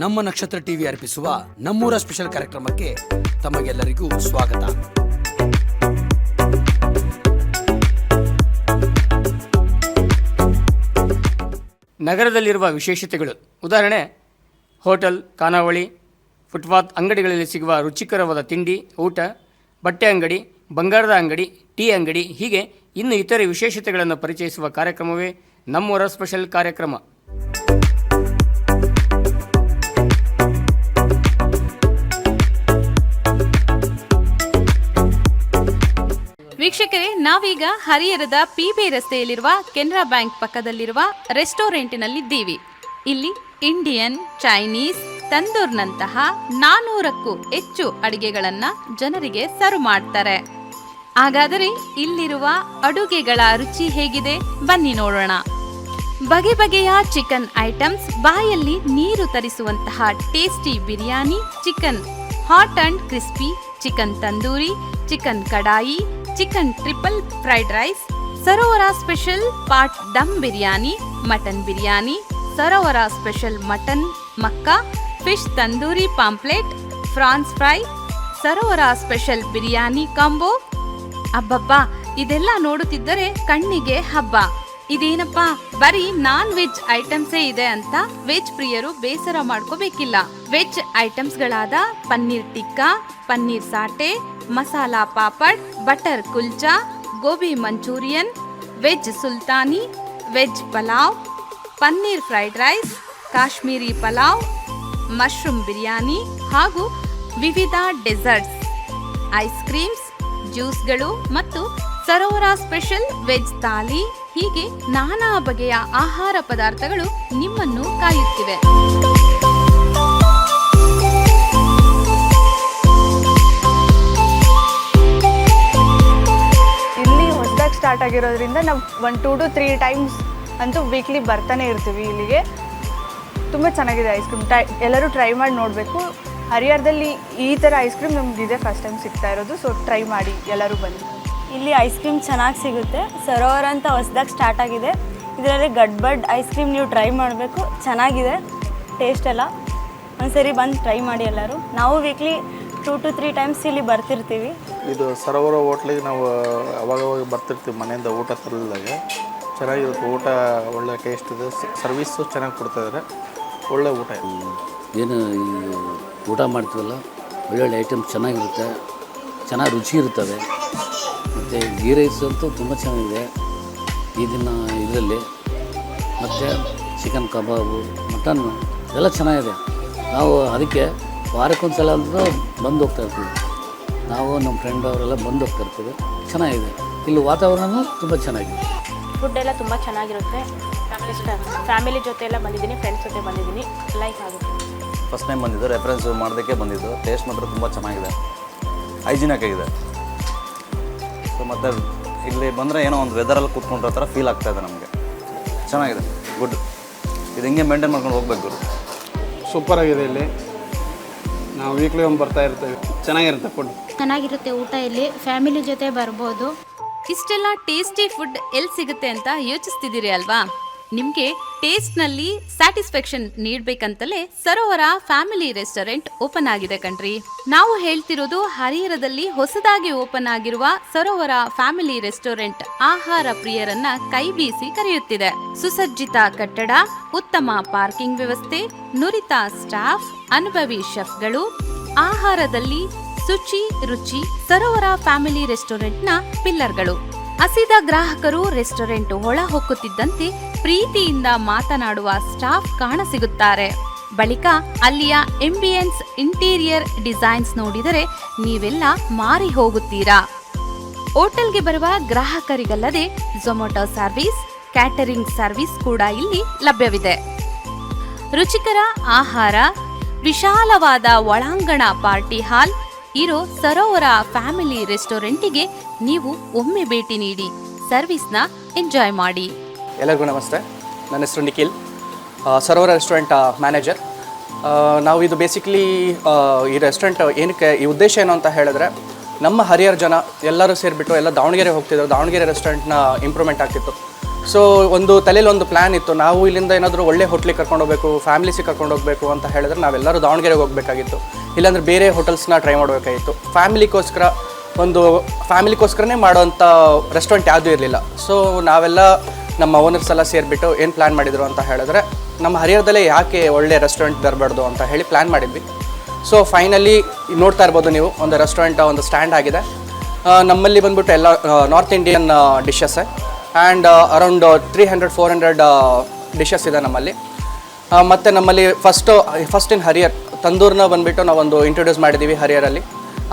ನಮ್ಮ ನಕ್ಷತ್ರ ಟಿವಿ ಅರ್ಪಿಸುವ ನಮ್ಮೂರ ಸ್ಪೆಷಲ್ ಕಾರ್ಯಕ್ರಮಕ್ಕೆ ತಮಗೆಲ್ಲರಿಗೂ ಸ್ವಾಗತ. ನಗರದಲ್ಲಿರುವ ವಿಶೇಷತೆಗಳು. ಉದಾಹರಣೆ, ಹೋಟೆಲ್, ಖಾನಾವಳಿ, ಫುಟ್ಪಾತ್ ಅಂಗಡಿಗಳಲ್ಲಿ ಸಿಗುವ ರುಚಿಕರವಾದ ತಿಂಡಿ, ಊಟ, ಬಟ್ಟೆ ಅಂಗಡಿ, ಬಂಗಾರದ ಅಂಗಡಿ, ಟೀ ಅಂಗಡಿ, ಹೀಗೆ ಇನ್ನು ಇತರೆ ವಿಶೇಷತೆಗಳನ್ನು ಪರಿಚಯಿಸುವ ಕಾರ್ಯಕ್ರಮವೇ ನಮ್ಮೂರ ಸ್ಪೆಷಲ್ ಕಾರ್ಯಕ್ರಮ. ವೀಕ್ಷಕರೇ, ನಾವೀಗ ಹರಿಹರದ ಪಿಬಿ ರಸ್ತೆಯಲ್ಲಿರುವ ಕೆನರಾ ಬ್ಯಾಂಕ್ ಪಕ್ಕದಲ್ಲಿರುವ ರೆಸ್ಟೋರೆಂಟಿನಲ್ಲಿದ್ದೀವಿ. ಇಲ್ಲಿ ಇಂಡಿಯನ್, ಚೈನೀಸ್, ತಂದೂರ್ನಂತಹ ನಾನೂರಕ್ಕೂ ಹೆಚ್ಚು ಅಡುಗೆಗಳನ್ನು ಜನರಿಗೆ ಸರ್ವ್ ಮಾಡ್ತಾರೆ. ಹಾಗಾದರೆ ಇಲ್ಲಿರುವ ಅಡುಗೆಗಳ ರುಚಿ ಹೇಗಿದೆ? ಬನ್ನಿ ನೋಡೋಣ. ಬಗೆ ಬಗೆಯ ಚಿಕನ್ ಐಟಮ್ಸ್, ಬಾಯಲ್ಲಿ ನೀರು ತರಿಸುವಂತಹ tasty biryani, chicken hot and crispy, chicken tandoori, chicken kadai chicken triple fried rice Sarovara special pot dum biryani mutton biryani Sarovara special mutton ಮಕ್ಕಾ fish tandoori pomfret prawns fry Sarovara special biryani combo ಅಬ್ಬಬ್ಬಾ, ಇದೆಲ್ಲ ನೋಡುತ್ತಿದ್ದರೆ ಕಣ್ಣಿಗೆ ಹಬ್ಬ. ಇದೇನಪ್ಪ, ಬರೀ non veg ಐಟಮ್ಸೇ ಇದೆ ಅಂತ veg ಪ್ರಿಯರು ಬೇಸರ ಮಾಡ್ಕೋಬೇಕಿಲ್ಲ. ವೆಜ್ ಐಟಮ್ಸ್ ಗಳಾದ paneer tikka, paneer satay, masala papad butter kulcha, gobi Manchurian, veg Sultani, veg pulao, paneer fried rice, Kashmiri pulao, mushroom biryani ಹಾಗೂ ವಿವಿಧ ಡೆಸರ್ಟ್ಸ್, ಐಸ್ ಕ್ರೀಮ್ಸ್, ಜ್ಯೂಸ್ಗಳು ಮತ್ತು ಸರೋವರ ಸ್ಪೆಷಲ್ ವೆಜ್ ಥಾಲಿ. ಹೀಗೆ ನಾನಾ ಬಗೆಯ ಆಹಾರ ಪದಾರ್ಥಗಳು ನಿಮ್ಮನ್ನು ಕಾಯುತ್ತಿವೆ. ಸ್ಟಾರ್ಟ್ ಆಗಿರೋದ್ರಿಂದ ನಾವು one two to three times ಅಂತೂ ವೀಕ್ಲಿ ಬರ್ತಾನೆ ಇರ್ತೀವಿ ಇಲ್ಲಿಗೆ. ತುಂಬ ಚೆನ್ನಾಗಿದೆ ಐಸ್ ಕ್ರೀಮ್ ಟ್ರೈ ಎಲ್ಲರೂ ಟ್ರೈ ಮಾಡಿ ನೋಡಬೇಕು. ಹರಿಹರದಲ್ಲಿ ಈ ಥರ ಐಸ್ ಕ್ರೀಮ್ ನಮ್ಗೆ ಇದೇ ಫಸ್ಟ್ ಟೈಮ್ ಸಿಗ್ತಾ ಇರೋದು ಸೊ ಟ್ರೈ ಮಾಡಿ ಎಲ್ಲರೂ ಬನ್ನಿ. ಇಲ್ಲಿ ಐಸ್ ಕ್ರೀಮ್ ಚೆನ್ನಾಗಿ ಸಿಗುತ್ತೆ. ಸರೋವರ ಅಂತ ಹೊಸ್ದಾಗಿ ಸ್ಟಾರ್ಟ್ ಆಗಿದೆ. ಇದರಲ್ಲಿ ಗಡ್ಬಡ್ ಐಸ್ ಕ್ರೀಮ್ ನೀವು ಟ್ರೈ ಮಾಡಬೇಕು. ಚೆನ್ನಾಗಿದೆ. ಟೇಸ್ಟ್ ಎಲ್ಲ. ಒಂದ್ಸರಿ ಬಂದು ಟ್ರೈ ಮಾಡಿ ಎಲ್ಲರೂ. ನಾವು weekly two to three times ಇಲ್ಲಿ ಬರ್ತಿರ್ತೀವಿ. ಇದು ಸರೋವರ ಹೋಟ್ಲಿಗೆ ನಾವು ಅವಾಗ ಅವಾಗ ಬರ್ತಿರ್ತೀವಿ ಮನೆಯಿಂದ ಊಟ ತರಲಿದಾಗ. ಚೆನ್ನಾಗಿರುತ್ತೆ ಊಟ ಒಳ್ಳೆ ಟೇಸ್ಟ್ ಇದೆ. ಸರ್ವಿಸ್ಸು ಚೆನ್ನಾಗಿ ಕೊಡ್ತಾಯಿದ್ದಾರೆ ಒಳ್ಳೆ ಊಟ ಏನು ಈ ಊಟ ಮಾಡ್ತೀವಲ್ಲ ಒಳ್ಳೊಳ್ಳೆ ಐಟಮ್ಸ್ ಚೆನ್ನಾಗಿರುತ್ತೆ ಚೆನ್ನಾಗಿ ರುಚಿ ಇರ್ತವೆ ಮತ್ತು ಗೀ ರೈಸ್ ಅಂತೂ ತುಂಬ ಚೆನ್ನಾಗಿದೆ ಈಗಿನ ಇದರಲ್ಲಿ. ಮತ್ತು ಚಿಕನ್ ಕಬಾಬು ಮಟನ್ ಎಲ್ಲ ಚೆನ್ನಾಗಿದೆ. ನಾವು ಅದಕ್ಕೆ ವಾರಕ್ಕೊಂದು ಸಲ ಅಂತೂ ಬಂದು ಹೋಗ್ತಾ ಇರ್ತೀವಿ. ನಾವು ನಮ್ಮ ಫ್ರೆಂಡ್ ಅವರೆಲ್ಲ ಬಂದು ಹೋಗ್ತಾ ಇರ್ತೀವಿ. ಚೆನ್ನಾಗಿದೆ. ಇಲ್ಲಿ ವಾತಾವರಣನೂ ತುಂಬ ಚೆನ್ನಾಗಿದೆ. ಫುಡ್ ಎಲ್ಲ ತುಂಬ ಚೆನ್ನಾಗಿರುತ್ತೆ. ಇಷ್ಟ ಫ್ಯಾಮಿಲಿ ಜೊತೆ ಎಲ್ಲ ಬಂದಿದ್ದೀನಿ ಫ್ರೆಂಡ್ಸ್ ಜೊತೆ ಬಂದಿದ್ದೀನಿ. ಲೈಕ್ ಆಗುತ್ತೆ. ಫಸ್ಟ್ ಟೈಮ್ ಬಂದಿದ್ದು ರೆಫರೆನ್ಸ್ ಮಾಡೋದಕ್ಕೆ ಬಂದಿದ್ದು. ಟೇಸ್ಟ್ ಮಾತ್ರ ತುಂಬ ಚೆನ್ನಾಗಿದೆ. ಹೈಜಿನಿಕ್ ಆಗಿದೆ. ಸೊ ಮತ್ತು ಇಲ್ಲಿ ಬಂದರೆ ಏನೋ ಒಂದು ವೆದರಲ್ಲಿ ಕೂತ್ಕೊಂಡಿರೋ ಥರ ಫೀಲ್ ಆಗ್ತಾ ಇದೆ ನಮಗೆ. ಚೆನ್ನಾಗಿದೆ. ಗುಡ್ ಇದು ಹಿಂಗೆ ಮೇಂಟೈನ್ ಮಾಡ್ಕೊಂಡು ಹೋಗ್ಬೇಕು. ಸೂಪರಾಗಿದೆ ಸೂಪರ್ ಆಗಿದೆ ಇಲ್ಲಿ. ನಾವು ವೀಕ್ಲಿ ಒಮ್ಮೆ ಬರ್ತಾ ಇರ್ತೇವೆ. ಚೆನ್ನಾಗಿರುತ್ತೆ ಫುಡ್ ಚೆನ್ನಾಗಿರುತ್ತೆ ಊಟ ಇಲ್ಲಿ. ಫ್ಯಾಮಿಲಿ ಜೊತೆ ಬರ್ಬೋದು. ಇಷ್ಟೆಲ್ಲ ಟೇಸ್ಟಿ ಫುಡ್ ಎಲ್ಲಿ ಸಿಗುತ್ತೆ ಅಂತ ಯೋಚಿಸ್ತಿದ್ದೀರಿ ಅಲ್ವಾ? ನಿಮ್ಗೆ ಟೇಸ್ಟ್ನಲ್ಲಿ ಸ್ಯಾಟಿಸ್ಫ್ಯಾಕ್ಷನ್ ನೀಡಬೇಕಂತಲೇ ಸರೋವರ ಫ್ಯಾಮಿಲಿ ರೆಸ್ಟೋರೆಂಟ್ ಓಪನ್ ಆಗಿದೆ ಕಣ್ರಿ. ನಾವು ಹೇಳ್ತಿರೋದು ಹರಿಹರದಲ್ಲಿ ಹೊಸದಾಗಿ ಓಪನ್ ಆಗಿರುವ ಸರೋವರ ಫ್ಯಾಮಿಲಿ ರೆಸ್ಟೋರೆಂಟ್ ಆಹಾರ ಪ್ರಿಯರನ್ನ ಕೈ ಬೀಸಿ ಕರೆಯುತ್ತಿದೆ. ಸುಸಜ್ಜಿತ ಕಟ್ಟಡ, ಉತ್ತಮ ಪಾರ್ಕಿಂಗ್ ವ್ಯವಸ್ಥೆ, ನುರಿತ ಸ್ಟಾಫ್, ಅನುಭವಿ ಶೆಫ್ಗಳು, ಆಹಾರದಲ್ಲಿ ಶುಚಿ, ರುಚಿ ಸರೋವರ ಫ್ಯಾಮಿಲಿ ರೆಸ್ಟೋರೆಂಟ್ನ ಪಿಲ್ಲರ್ಗಳು. ಹಸಿದ ಗ್ರಾಹಕರು ರೆಸ್ಟೋರೆಂಟ್ ಒಳ ಹೊಕ್ಕುತ್ತಿದ್ದಂತೆ ಪ್ರೀತಿಯಿಂದ ಮಾತನಾಡುವ ಸ್ಟಾಫ್ ಕಾಣಸಿಗುತ್ತಾರೆ ಬಳಿಕ ಅಲ್ಲಿಯ ಎಂಬಿಯನ್ಸ್ ಇಂಟೀರಿಯರ್ ಡಿಸೈನ್ಸ್ ನೋಡಿದರೆ ನೀವೆಲ್ಲ ಮಾರಿ ಹೋಗುತ್ತೀರಾ. ಹೋಟೆಲ್ಗೆ ಬರುವ ಗ್ರಾಹಕರಿಗಲ್ಲದೆ ಝೊಮ್ಯಾಟೊ ಸರ್ವಿಸ್, ಕ್ಯಾಟರಿಂಗ್ ಸರ್ವಿಸ್ ಕೂಡ ಇಲ್ಲಿ ಲಭ್ಯವಿದೆ. ರುಚಿಕರ ಆಹಾರ, ವಿಶಾಲವಾದ ಒಳಾಂಗಣ ಪಾರ್ಟಿ ಹಾಲ್, ಇರೋ ಸರೋವರ ಫ್ಯಾಮಿಲಿ ರೆಸ್ಟೋರೆಂಟಿಗೆ ನೀವು ಒಮ್ಮೆ ಭೇಟಿ ನೀಡಿ, ಸರ್ವಿಸ್ನ ಎಂಜಾಯ್ ಮಾಡಿ. ಎಲ್ಲರಿಗೂ ನಮಸ್ತೆ. ನನ್ನ ಹೆಸರು ನಿಖಿಲ್ ಸರೋವರ ರೆಸ್ಟೋರೆಂಟ್ ಮ್ಯಾನೇಜರ್ ನಾವು ಇದು ಬೇಸಿಕ್ಲಿ ಈ ರೆಸ್ಟೋರೆಂಟ್ ಏನಕ್ಕೆ, ಈ ಉದ್ದೇಶ ಏನು ಅಂತ ಹೇಳಿದ್ರೆ, ನಮ್ಮ ಹರಿಯರ್ ಜನ ಎಲ್ಲರೂ ಸೇರಿಬಿಟ್ಟು ಎಲ್ಲ ದಾವಣಗೆರೆ ಹೋಗ್ತಿದ್ರು. ದಾವಣಗೆರೆ ರೆಸ್ಟೋರೆಂಟ್ನ ಇಂಪ್ರೂವ್ಮೆಂಟ್ ಆಗ್ತಿತ್ತು. ಸೊ ಒಂದು ತಲೆಯಲ್ಲಿ ಒಂದು ಪ್ಲ್ಯಾನ್ ಇತ್ತು. ನಾವು ಇಲ್ಲಿಂದ ಏನಾದರೂ ಒಳ್ಳೆ ಹೋಟ್ಲಿಗೆ ಕರ್ಕೊಂಡು ಹೋಗಬೇಕು ಫ್ಯಾಮಿಲಿಸಿಗೆ ಕರ್ಕೊಂಡು ಹೋಗಬೇಕು ಅಂತ ಹೇಳಿದ್ರೆ ನಾವೆಲ್ಲರೂ ದಾವಣಗೆರೆಗೆ ಹೋಗಬೇಕಾಗಿತ್ತು. ಇಲ್ಲಾಂದ್ರೆ ಬೇರೆ ಹೋಟೆಲ್ಸ್ನ ಟ್ರೈ ಮಾಡಬೇಕಾಗಿತ್ತು. ಫ್ಯಾಮಿಲಿಗೋಸ್ಕರ ಒಂದು ಫ್ಯಾಮಿಲಿಗೋಸ್ಕರನೇ ಮಾಡೋವಂಥ ರೆಸ್ಟೋರೆಂಟ್ ಯಾವುದೂ ಇರಲಿಲ್ಲ. ಸೊ ನಾವೆಲ್ಲ ನಮ್ಮ ಓನರ್ಸ್ ಎಲ್ಲ ಸೇರಿಬಿಟ್ಟು ಏನು ಪ್ಲ್ಯಾನ್ ಮಾಡಿದರು ಅಂತ ಹೇಳಿದ್ರೆ, ನಮ್ಮ ಹರಿಹರದಲ್ಲೇ ಯಾಕೆ ಒಳ್ಳೆ ರೆಸ್ಟೋರೆಂಟ್ ಬರಬಾರ್ದು ಅಂತ ಹೇಳಿ ಪ್ಲ್ಯಾನ್ ಮಾಡಿದ್ವಿ. ಸೊ ಫೈನಲಿ ನೋಡ್ತಾ ಇರ್ಬೋದು ನೀವು, ಒಂದು ರೆಸ್ಟೋರೆಂಟ್ ಒಂದು ಸ್ಟ್ಯಾಂಡ್ ಆಗಿದೆ. ನಮ್ಮಲ್ಲಿ ಬಂದ್ಬಿಟ್ಟು ಎಲ್ಲ north Indian dishes and around three hundred four hundred dishes ಇದೆ ನಮ್ಮಲ್ಲಿ. ಮತ್ತು ನಮ್ಮಲ್ಲಿ ಫಸ್ಟು ಫಸ್ಟ್ ಇನ್ ಹರಿಯರ್ ತಂದೂರ್ನ ಬಂದುಬಿಟ್ಟು ನಾವೊಂದು ಇಂಟ್ರೊಡ್ಯೂಸ್ ಮಾಡಿದ್ದೀವಿ ಹರಿಯರಲ್ಲಿ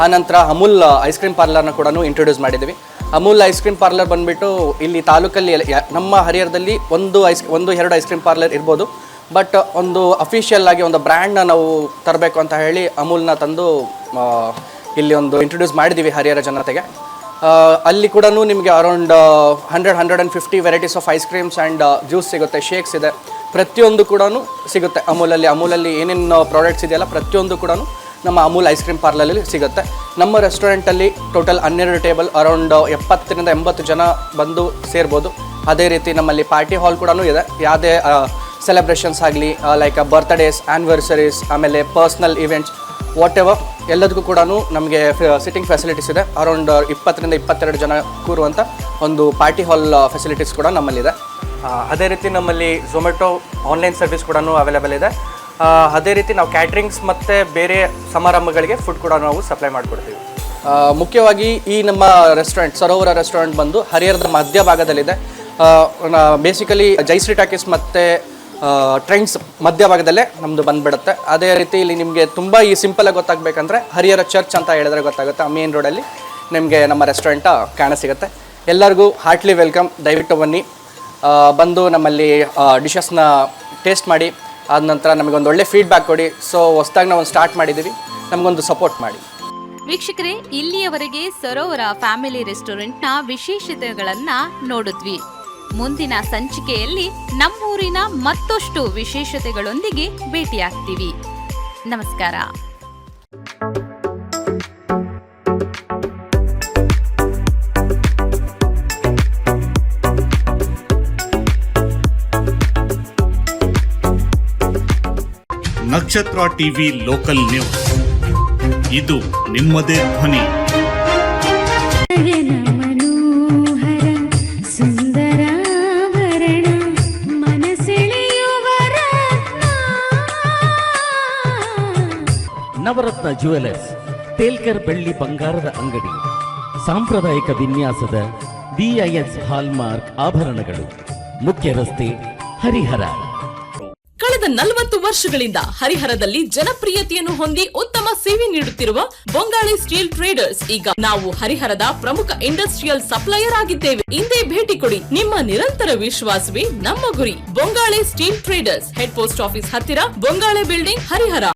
ಆನಂತರ ಅಮೂಲ್ ಐಸ್ ಕ್ರೀಮ್ ಪಾರ್ಲರ್ನ ಕೂಡ ಇಂಟ್ರೊಡ್ಯೂಸ್ ಮಾಡಿದ್ದೀವಿ. ಅಮೂಲ್ ಐಸ್ ಕ್ರೀಮ್ ಪಾರ್ಲರ್ ಬಂದ್ಬಿಟ್ಟು ಇಲ್ಲಿ ತಾಲೂಕಲ್ಲಿ ನಮ್ಮ ಹರಿಹರದಲ್ಲಿ ಒಂದು ಐಸ್ ಒಂದು ಎರಡು ಐಸ್ ಕ್ರೀಮ್ ಪಾರ್ಲರ್ ಇರ್ಬೋದು. ಬಟ್ ಒಂದು ಅಫಿಷಿಯಲ್ ಆಗಿ ಒಂದು ಬ್ರ್ಯಾಂಡ್ನ ನಾವು ತರಬೇಕು ಅಂತ ಹೇಳಿ ಅಮೂಲ್ನ ತಂದು ಇಲ್ಲಿ ಒಂದು ಇಂಟ್ರೊಡ್ಯೂಸ್ ಮಾಡಿದ್ದೀವಿ ಹರಿಹರ ಜನತೆಗೆ. ಅಲ್ಲಿ ಕೂಡ ನಿಮಗೆ around hundred hundred and fifty varieties of ice creams and juice ಸಿಗುತ್ತೆ ಶೇಕ್ಸ್ ಇದೆ. ಪ್ರತಿಯೊಂದು ಕೂಡ ಸಿಗುತ್ತೆ ಅಮೂಲಲ್ಲಿ. ಅಮೂಲಲ್ಲಿ ಏನೇನು ಪ್ರಾಡಕ್ಟ್ಸ್ ಇದೆಯಲ್ಲ ಪ್ರತಿಯೊಂದು ಕೂಡ ನಮ್ಮ ಅಮೂಲ್ ಐಸ್ ಕ್ರೀಮ್ ಪಾರ್ಲರಲ್ಲಿ ಸಿಗುತ್ತೆ. ನಮ್ಮ ರೆಸ್ಟೋರೆಂಟಲ್ಲಿ ಟೋಟಲ್ ಹನ್ನೆರಡು ಟೇಬಲ್ ಅರೌಂಡ್ ಎಪ್ಪತ್ತರಿಂದ ಎಂಬತ್ತು ಜನ ಬಂದು ಸೇರ್ಬೋದು. ಅದೇ ರೀತಿ ನಮ್ಮಲ್ಲಿ ಪಾರ್ಟಿ ಹಾಲ್ ಕೂಡ ಇದೆ. ಯಾವುದೇ ಸೆಲೆಬ್ರೇಷನ್ಸ್ ಆಗಲಿ ಲೈಕ್ ಬರ್ತ್ಡೇಸ್ ಆ್ಯನಿವರ್ಸರೀಸ್ ಆಮೇಲೆ ಪರ್ಸ್ನಲ್ ಇವೆಂಟ್ಸ್ ವಾಟ್ ಎವರ್ ಎಲ್ಲದಕ್ಕೂ ಕೂಡ ನಮಗೆ ಸಿಟ್ಟಿಂಗ್ ಫೆಸಿಲಿಟೀಸ್ ಇದೆ. ಅರೌಂಡ್ ಇಪ್ಪತ್ತರಿಂದ ಇಪ್ಪತ್ತೆರಡು ಜನ ಕೂರುವಂಥ ಒಂದು ಪಾರ್ಟಿ ಹಾಲ್ ಫೆಸಿಲಿಟೀಸ್ ಕೂಡ ನಮ್ಮಲ್ಲಿದೆ. ಅದೇ ರೀತಿ ನಮ್ಮಲ್ಲಿ ಝೊಮ್ಯಾಟೊ ಆನ್ಲೈನ್ ಸರ್ವಿಸ್ ಕೂಡ ಅವೈಲೇಬಲ್ ಇದೆ. ಅದೇ ರೀತಿ ನಾವು ಕ್ಯಾಟ್ರಿಂಗ್ಸ್ ಮತ್ತು ಬೇರೆ ಸಮಾರಂಭಗಳಿಗೆ ಫುಡ್ ಕೂಡ ನಾವು ಸಪ್ಲೈ ಮಾಡಿಕೊಡ್ತೀವಿ. ಮುಖ್ಯವಾಗಿ ಈ ನಮ್ಮ ರೆಸ್ಟೋರೆಂಟ್ ಸರೋವರ ರೆಸ್ಟೋರೆಂಟ್ ಬಂದು ಹರಿಹರದ ಮಧ್ಯ ಭಾಗದಲ್ಲಿದೆ. ಬೇಸಿಕಲಿ ಜೈಶ್ರೀ ಟಾಕೀಸ್ ಮತ್ತು ಮಧ್ಯ ಭಾಗದಲ್ಲೇ ನಮ್ಮದು ಬಂದುಬಿಡುತ್ತೆ. ಅದೇ ರೀತಿ ಇಲ್ಲಿ ನಿಮಗೆ ತುಂಬ ಈ ಸಿಂಪಲಾಗಿ ಗೊತ್ತಾಗಬೇಕಂದ್ರೆ ಹರಿಹರ ಚರ್ಚ್ ಅಂತ ಹೇಳಿದ್ರೆ ಗೊತ್ತಾಗುತ್ತೆ. ಆ ಮೇನ್ ರೋಡಲ್ಲಿ ನಿಮಗೆ ನಮ್ಮ ರೆಸ್ಟೋರೆಂಟ ಕಾಣ ಸಿಗುತ್ತೆ. ಎಲ್ಲರಿಗೂ ಹಾರ್ಟ್ಲಿ ವೆಲ್ಕಮ್ ದಯವಿಟ್ಟು ಬನ್ನಿ. ಬಂದು ನಮ್ಮಲ್ಲಿ ಡಿಶಸ್ನ ಟೇಸ್ಟ್ ಮಾಡಿ. ಆದ ನಂತರ ನಮಗೊಂದು ಒಳ್ಳೆ ಫೀಡ್ಬ್ಯಾಕ್ ಕೊಡಿ. ಸೊ ಹೊಸ್ದಾಗಿ ನಾವು ಸ್ಟಾರ್ಟ್ ಮಾಡಿದ್ದೀವಿ ನಮಗೊಂದು ಸಪೋರ್ಟ್ ಮಾಡಿ. ವೀಕ್ಷಕರೇ, ಇಲ್ಲಿಯವರೆಗೆ ಸರೋವರ ಫ್ಯಾಮಿಲಿ ರೆಸ್ಟೋರೆಂಟ್ನ ವಿಶೇಷತೆಗಳನ್ನ ನೋಡಿದ್ವಿ. ಮುಂದಿನ ಸಂಚಿಕೆಯಲ್ಲಿ ನಮ್ಮೂರಿನ ಮತ್ತಷ್ಟು ವಿಶೇಷತೆಗಳೊಂದಿಗೆ ಭೇಟಿಯಾಗ್ತೀವಿ. ನಮಸ್ಕಾರ. ನಕ್ಷತ್ರ ಟಿವಿ ಲೋಕಲ್ ನ್ಯೂಸ್. ಇದು ನಿಮ್ಮದೇ ಧ್ವನಿ. ಮನೋಹರ ಸುಂದರಾಭರಣ ಮನಸೆಳೆಯುವ ನವರತ್ನ ಜುವೆಲರ್ಸ್ ತೇಲ್ಕರ್ ಬೆಳ್ಳಿ ಬಂಗಾರದ ಅಂಗಡಿ ಸಾಂಪ್ರದಾಯಿಕ ವಿನ್ಯಾಸದ ಡಿಐಎಸ್ ಹಾಲ್ಮಾರ್ಕ್ ಆಭರಣಗಳು ಮುಖ್ಯ ರಸ್ತೆ ಹರಿಹರ. ಕಳೆದ ನಲವತ್ತು ವರ್ಷಗಳಿಂದ ಹರಿಹರದಲ್ಲಿ ಜನಪ್ರಿಯತೆಯನ್ನು ಹೊಂದಿ ಉತ್ತಮ ಸೇವೆ ನೀಡುತ್ತಿರುವ ಬೊಂಗಾಳಿ ಸ್ಟೀಲ್ ಟ್ರೇಡರ್ಸ್, ಈಗ ನಾವು ಹರಿಹರದ ಪ್ರಮುಖ ಇಂಡಸ್ಟ್ರಿಯಲ್ ಸಪ್ಲೈಯರ್ ಆಗಿದ್ದೇವೆ. ಹಿಂದೆ ಭೇಟಿ ಕೊಡಿ ನಿಮ್ಮ ನಿರಂತರ ವಿಶ್ವಾಸವೇ ನಮ್ಮ ಗುರಿ. Bongale steel traders head post office ಹತ್ತಿರ ಬೊಂಗಾಳೆ ಬಿಲ್ಡಿಂಗ್ ಹರಿಹರ.